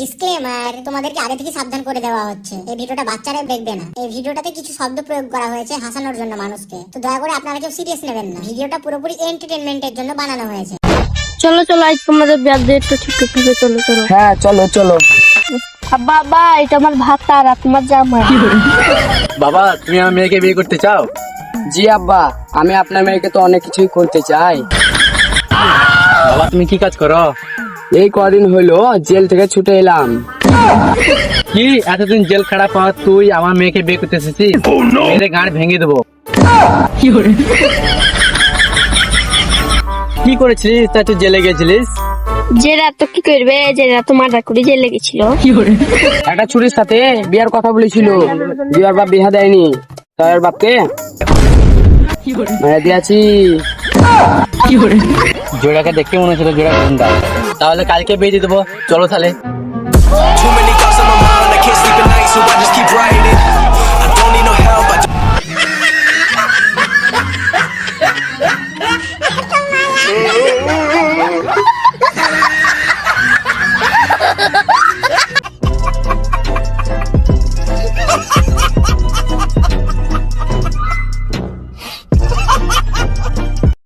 Disclaimer তোমাদেরকে আগে থেকে সাবধান করে দেওয়া হচ্ছে। এই ভিডিওটা বাচ্চারা দেখবে না। এই ভিডিওটাতে কিছু শব্দ প্রয়োগ করা হয়েছে হাসানোর জন্য মানুষকে। তো দয়া করে আপনারা কেউ সিরিয়াস নেবেন না। ভিডিওটা পুরোপুরি এন্টারটেনমেন্টের জন্য বানানো হয়েছে। চলো চলো আজ তোমাদের ব্যাগ একটু ঠিক হবে, চলো চলো। হ্যাঁ চলো চলো। আব্বা আব্বা এটা আমার ভাত আর তোমার জামা বাবা তুমি আমার মেয়েকে বিয়ে করতে চাও? জি আব্বা। আমি আপনার মেয়েকে তো অনেক কিছুই করতে চাই। বাবা তুমি কি কাজ করো? এই কদিন হলো জেল থেকে ছুটে এলাম। কি? এতদিন জেল খারাপ পর তুই আমার মেয়েকে বিয়ে করতে এসেছিস? মেরে গাঁড় ভেঙে দেবো। কি করেছিলিস? তা তুই জেলে গেছিলিস? জেরা তো কি করবে? জেরা তো মার্ডার করে জেলে গেছিল। একটা ছুরির সাথে বিয়ার কথা বলেছিল। বিয়ার বাপ বিহা দেয়নি। তার বাপকে মেরে দিয়েছি। জোড়াকে দেখে মনে হচ্ছিল জোড়া গুন্ডা। তাহলে কালকে বিয়ে দিয়ে দেবো। চলো তাহলে। Too many thoughts